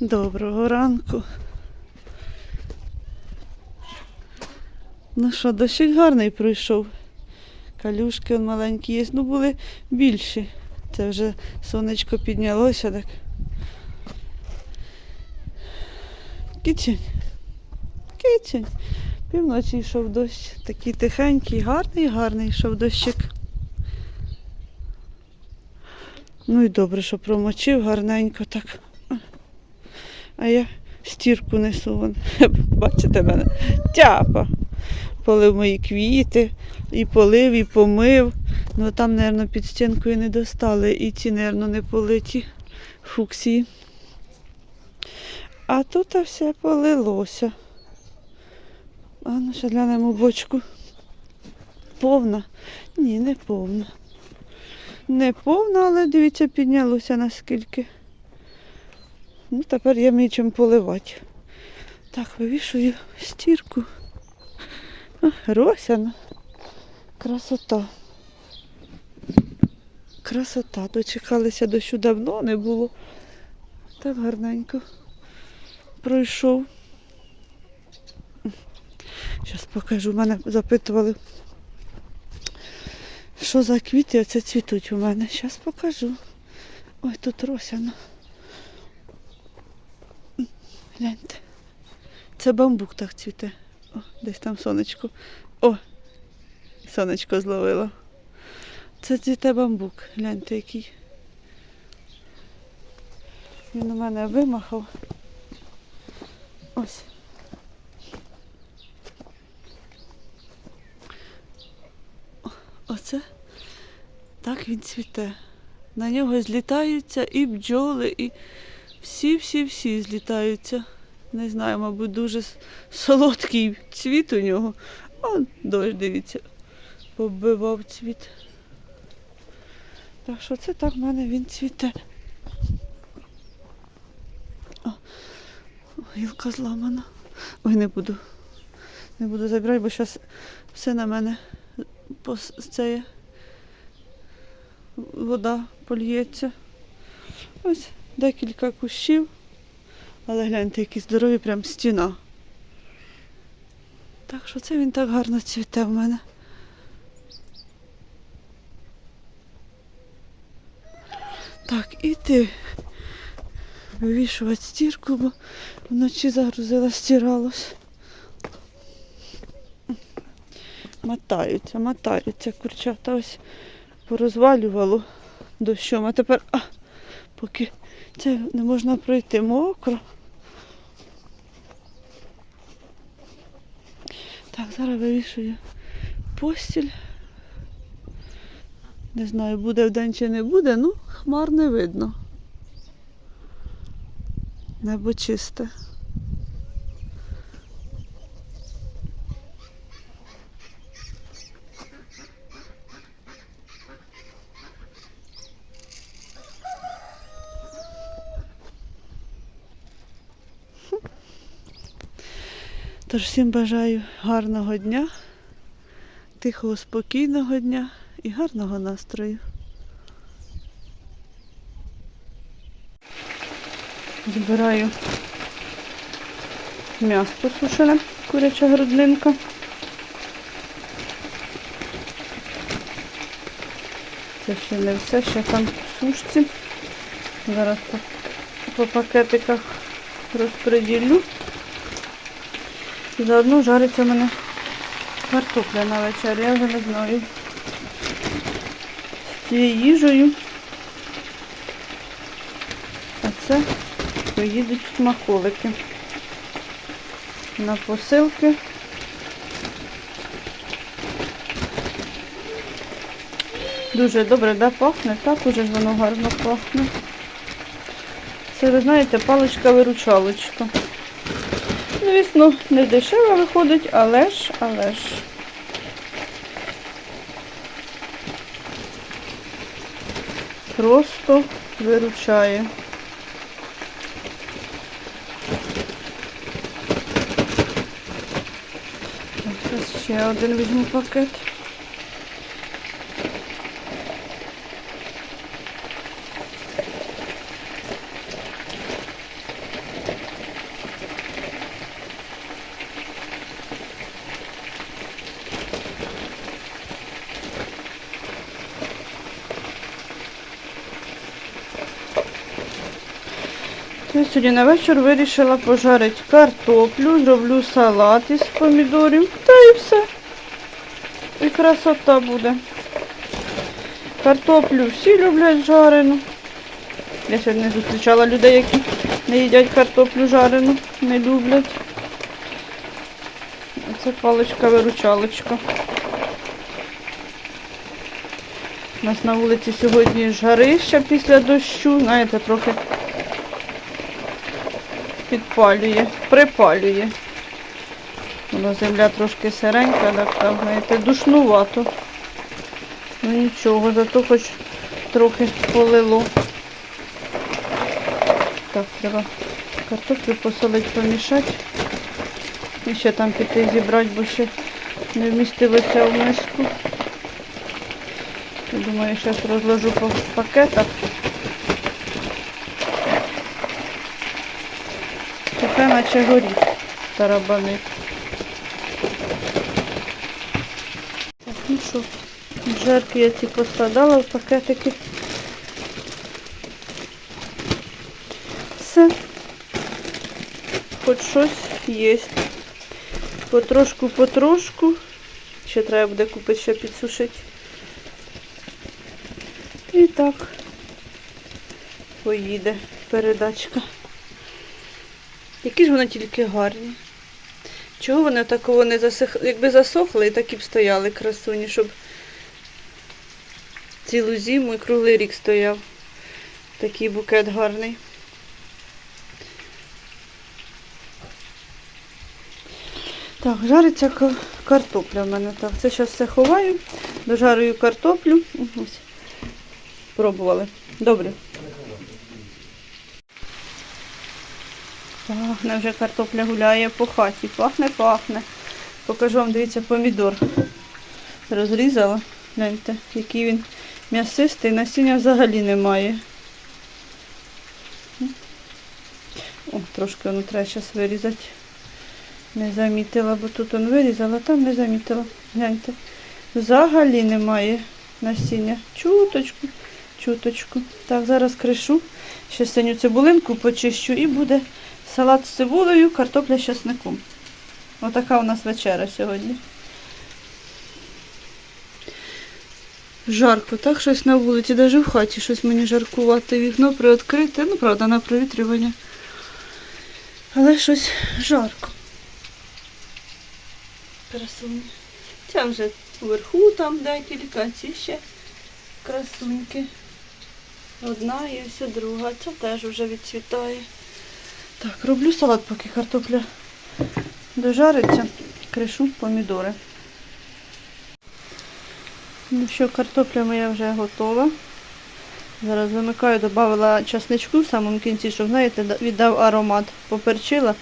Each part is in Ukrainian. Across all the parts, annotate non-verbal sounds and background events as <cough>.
Доброго ранку. Ну що, дощик гарний пройшов. Калюшки он маленькі є, ну були більші. Це вже сонечко піднялося так. Кичень. Кичень. Півночі йшов дощ. Такий тихенький, гарний, гарний йшов дощик. Ну і добре, що промочив гарненько так. А я стірку несу. Вон. <laughs> Бачите мене? Тяпа. Полив мої квіти, і полив, і помив. Ну там, мабуть, під стінкою не достали. І ці, мабуть, не политі фуксії. А тут все полилося. А ну ще глянемо бочку. Повна? Ні, не повна. Не повна, але дивіться, піднялося наскільки. Ну, тепер я маю чим поливати. Так, вивішую стірку. Росяна. Красота. Красота. Дочекалися дощу давно не було. Так гарненько пройшов. Зараз покажу. Мене запитували, що за квіти оце цвітуть у мене. Зараз покажу. Ой, тут росяна. Гляньте. Це бамбук так цвіте. О, десь там сонечко. О! Сонечко зловило. Це цвіте бамбук. Гляньте який. Він у мене вимахав. Ось. Оце так він цвіте. На нього злітаються і бджоли, і всі-всі-всі злітаються. Не знаю, мабуть, дуже солодкий цвіт у нього. О, дощ, дивіться, побивав цвіт. Так що це так в мене він цвіте. О, гілка зламана. Ой, не буду. Не буду забирати, бо зараз все на мене це вода польється. Ось декілька кущів. Але гляньте, які здорові, прям стіна. Так що це він так гарно цвіте в мене. Так, іти вивішувати стірку, бо вночі загрузила, стиралось. Мотаються, мотаються курчата ось порозвалювало дощом, а тепер а, поки це не можна пройти мокро. Так, зараз вирішую постіль. Не знаю, буде вдень чи не буде, ну хмар не видно. Небо чисте. Тож всім бажаю гарного дня, тихого, спокійного дня і гарного настрою. Збираю м'ясо сушене, куряча грудинка. Це ще не все, ще там в сушці. Зараз по, по пакетиках розподілю. Заодно жариться в мене картопля на вечір. Я вже не знаю. З цією їжею. А це поїдуть смаколики. На посилки. Дуже добре, да, пахне? Так уже ж воно гарно пахне. Це, ви знаєте, паличка-виручалочка. Звісно, не дешево виходить, але ж, але ж. Просто виручає. Ще один візьму пакет. Я сьогодні на вечір вирішила пожарити картоплю, зроблю салат із помідорів, та і все. І красота буде. Картоплю всі люблять жарену. Я сьогодні не зустрічала людей, які не їдять картоплю жарену, не люблять. Це паличка-виручалочка. У нас на вулиці сьогодні жарища після дощу, знаєте, трохи підпалює, припалює. Воно земля трошки сиренька, так, так, знаєте, душнувато. Ну нічого, зато хоч трохи полило. Так, треба картоплю посолити, помішати. І ще там піти зібрати, бо ще не вмістилося в миску. Думаю, зараз розложу по пакетах. Таке наче горіх тарабанить. Так, ну що, жарки я ці поскладала в пакетики. Все. Хоч щось є. Потрошку, потрошку. Ще треба буде купити, ще підсушити. І так поїде передачка. Які ж вони тільки гарні. Чого вони такого не засихли? Якби засохли, і такі б стояли красуні, щоб цілу зиму і круглий рік стояв. Такий букет гарний. Так, жариться картопля в мене. Так, це зараз все ховаю, дожарую картоплю. Ось. Пробували. Добре. Пахне вже картопля гуляє по хаті. Пахне, пахне. Покажу вам, дивіться, помідор. Розрізала. Гляньте, який він м'ясистий, насіння взагалі немає. О, трошки воно треба зараз вирізати. Не замітила, бо тут он вирізала, там не замітила. Гляньте. Взагалі немає насіння. Чуточку, чуточку. Так, зараз кришу. Ще синю цибулинку почищу і буде салат з цибулею, картопля з часником. Отака у нас вечеря сьогодні. Жарко, так щось на вулиці, навіть в хаті щось мені жаркувати. Вікно приоткрите, ну правда, на провітрювання. Але щось жарко. Красуні. Ця вже вверху там декілька, ці ще красуньки. Одна і ось друга. Ця теж вже відцвітає. Так, роблю салат, поки картопля дожариться. Кришу помідори. Ну що, картопля моя вже готова. Зараз вимикаю, додавала часничку в самому кінці, щоб, знаєте, віддав аромат. Поперчила,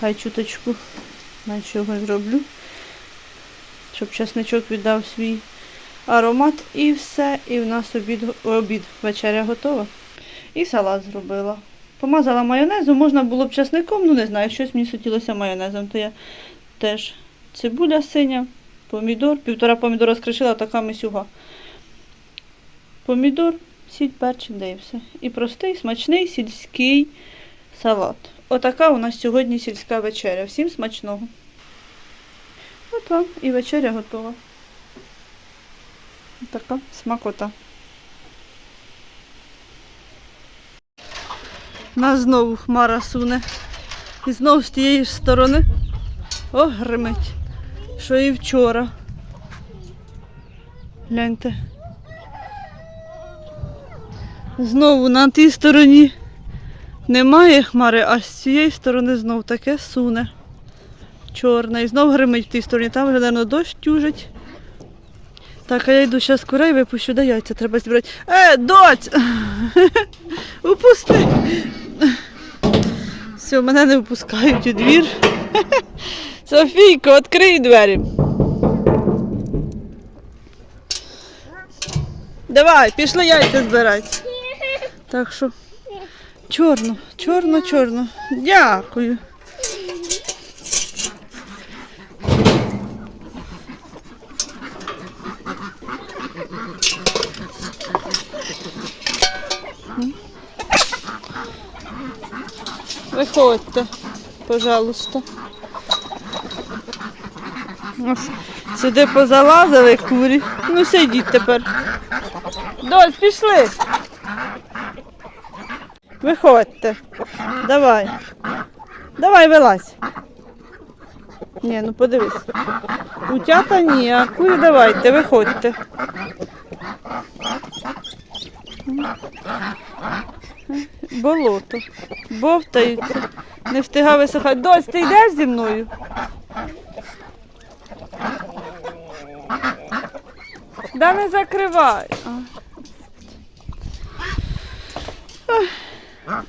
хай чуточку на чого зроблю. Щоб часничок віддав свій аромат і все. І в нас обід, обід вечеря готова. І салат зробила. Помазала майонезом, можна було б часником, ну не знаю, щось мені хотілося майонезом, то я теж цибуля синя, помідор, півтора помідора скришила, така мисюга. Помідор, сіль, перчик, да і все. І простий, смачний сільський салат. Отака у нас сьогодні сільська вечеря. Всім смачного. От вам і вечеря готова. Така смакота. Нас знову хмара суне. І знов з тієї ж сторони. О, гримить. Що і вчора. Гляньте. Знову на тій стороні немає хмари, а з цієї сторони знов таке суне. Чорне. І знов гримить в тій стороні. Там вже, мабуть, дощ тюжить. Так, а я йду зараз курей випущу, да яйця треба зібрати. Е, доць! <laughs> Упусти! Все, мене не впускають у двір. <laughs> Софійко, відкрий двері. Давай, пішли яйця збирати. Так що чорно, чорно, чорно. Дякую. Виходьте, пожалуйста. Сюди позалазили курі. Ну сидіть тепер. Дось, пішли. Виходьте. Давай. Давай вилазь. Ні, ну подивись. Утята ні, а курі давайте, виходьте. Болото. Бовтаються. Не встигав висихати. Дось, ти йдеш зі мною? Да не закривай.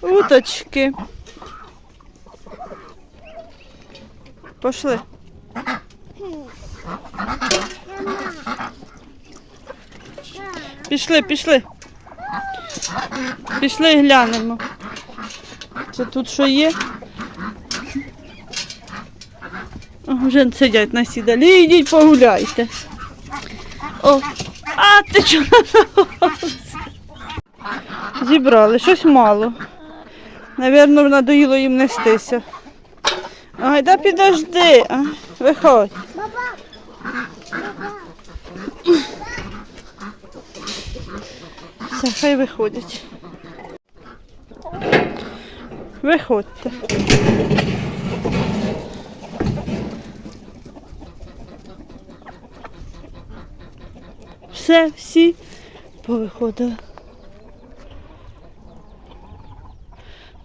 Уточки. Пошли. Пішли, пішли. Пішли глянемо. Чи тут що є? Вже сидять на сідалі. Ідіть погуляйте. О, а ти чого? Зібрали, щось мало. Навірно, надоїло їм нестися. Ай, да підожди. А, виходь. Все, хай виходять. Виходьте. Все, всі повиходили.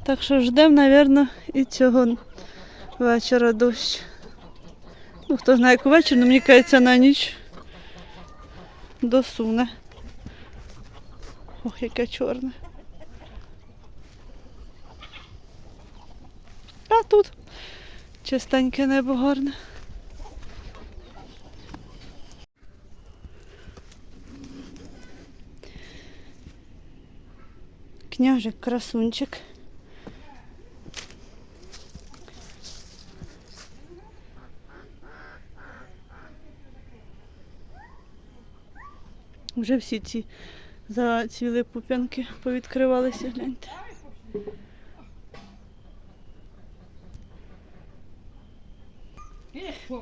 Так що ждемо, мабуть, і цього вечора дощ. Ну, хто знає, як вечір, але мені кажеться на ніч досуне. Ох, яке чорне. А тут чистеньке небо гарне. Княжик, красунчик. Вже всі ці зацвіли пуп'янки повідкривалися, гляньте.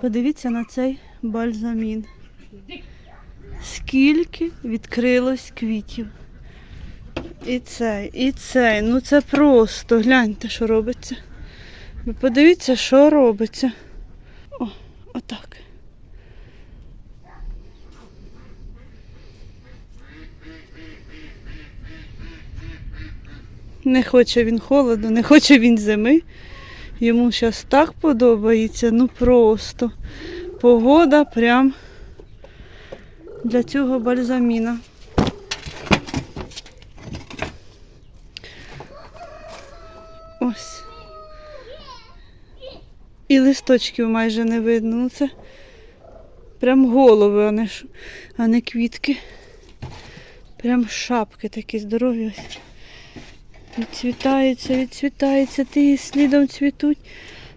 Подивіться на цей бальзамін. Скільки відкрилось квітів. І цей, і цей. Ну це просто. Гляньте, що робиться. Ви подивіться, що робиться. О, отак. Не хоче він холоду, не хоче він зими. Йому зараз так подобається, ну просто. Погода прям для цього бальзаміна. Ось. І листочків майже не видно. Ну це прям голови, а не, а не квітки. Прям шапки такі здорові. Ось. Відцвітається, відцвітається, ті слідом цвітуть.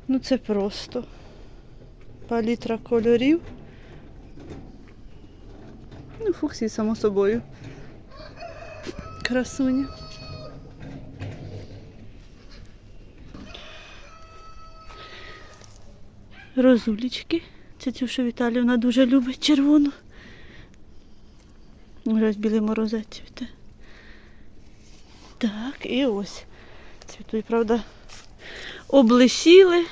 Ну це просто палітра кольорів. Ну, фуксі, само собою. Красуня. Розулічки. Це цю, що Віталівна дуже любить червону. Ось білий морозець цвіте. Так, і ось. Цвітуть, правда, облисіли.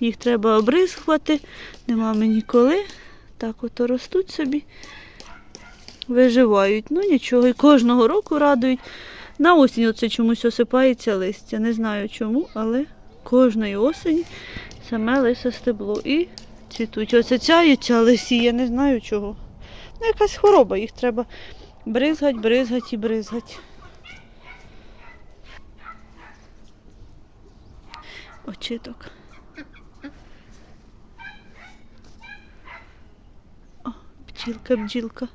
Їх треба обризхувати. Нема мені коли. Так от ростуть собі. Виживають. Ну нічого. І кожного року радують. На осінь оце чомусь осипається листя. Не знаю чому, але кожної осені саме лисе стебло. І цвітуть. Оце ця ця лисіє, не знаю чого. Ну, якась хвороба, їх треба бризгать, бризгать і бризгать. Очиток. О, бджілка, бджілка.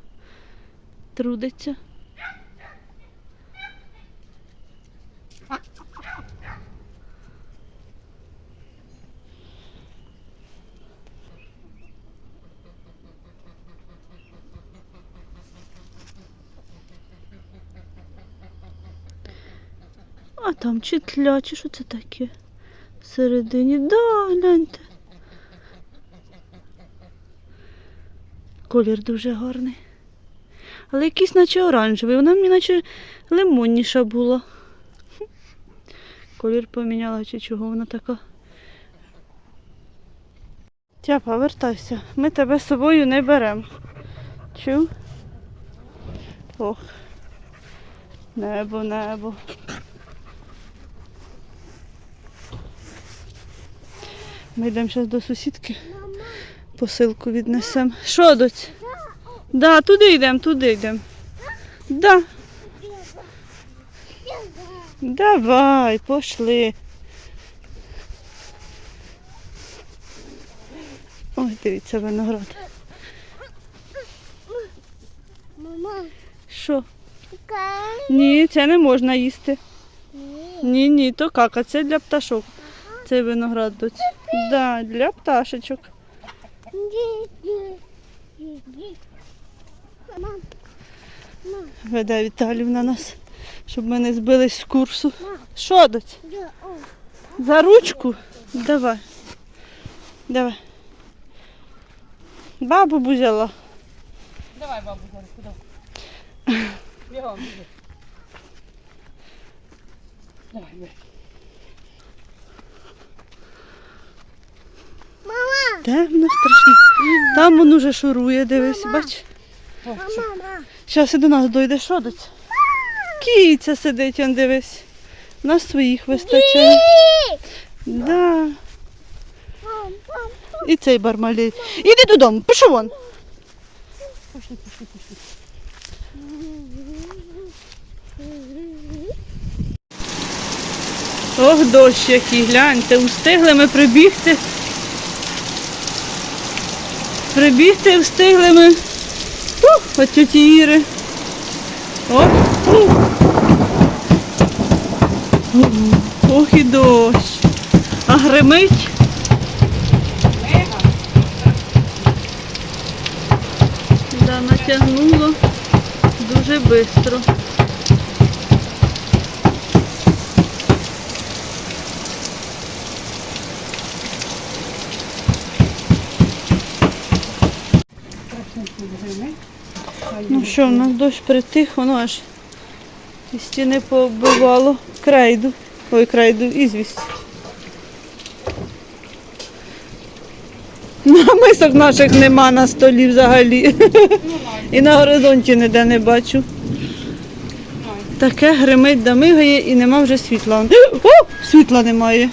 Трудиться. А там чи тля, що це таке? Всередині, да, гляньте. Колір дуже гарний. Але якийсь наче оранжевий. Вона мені наче лимонніша була. Колір поміняла чи чого вона така. Тяпа, вертайся. Ми тебе з собою не беремо. Чув? Ох. Небо, небо. Ми йдемо зараз до сусідки. Посилку віднесемо. Що, доць? Да, туди йдемо, туди йдемо. Да. Давай, пошли. Ой, дивіться, виноград. Мама, Що? Ні, це не можна їсти. Ні, ні, то кака, це для пташок. Цей виноград доць. Да, для пташечок. Веде Віталівна нас, щоб ми не збились з курсу. Що, доць? За ручку? Давай. Давай. Бабу б взяла. Давай, бабу, куди? <laughs> Бігом, біги. Давай, біги. Мама, Темно страшно. Там воно вже шурує, дивись, бач. Зараз і до нас дойде, що доць? Кіця сидить, он дивись. На своїх вистачає. Да. І цей бармалей. Іди додому, пішов вон. Пішли, пішли, пішли. Ох, дощ який, гляньте, устигли ми прибігти. Прибігти встигли ми. Ух, от тьоті Іри. Оп. Ох і дощ. А гримить. Да, натягнуло дуже швидко. Ну що, в нас дощ притих, воно аж і стіни пооббивало крейду. Ой, крейду, ізвість. Ну, а мисок наших нема на столі взагалі. І на горизонті ніде не бачу. Таке гримить да мигає і нема вже світла. <gasps> О, світла немає.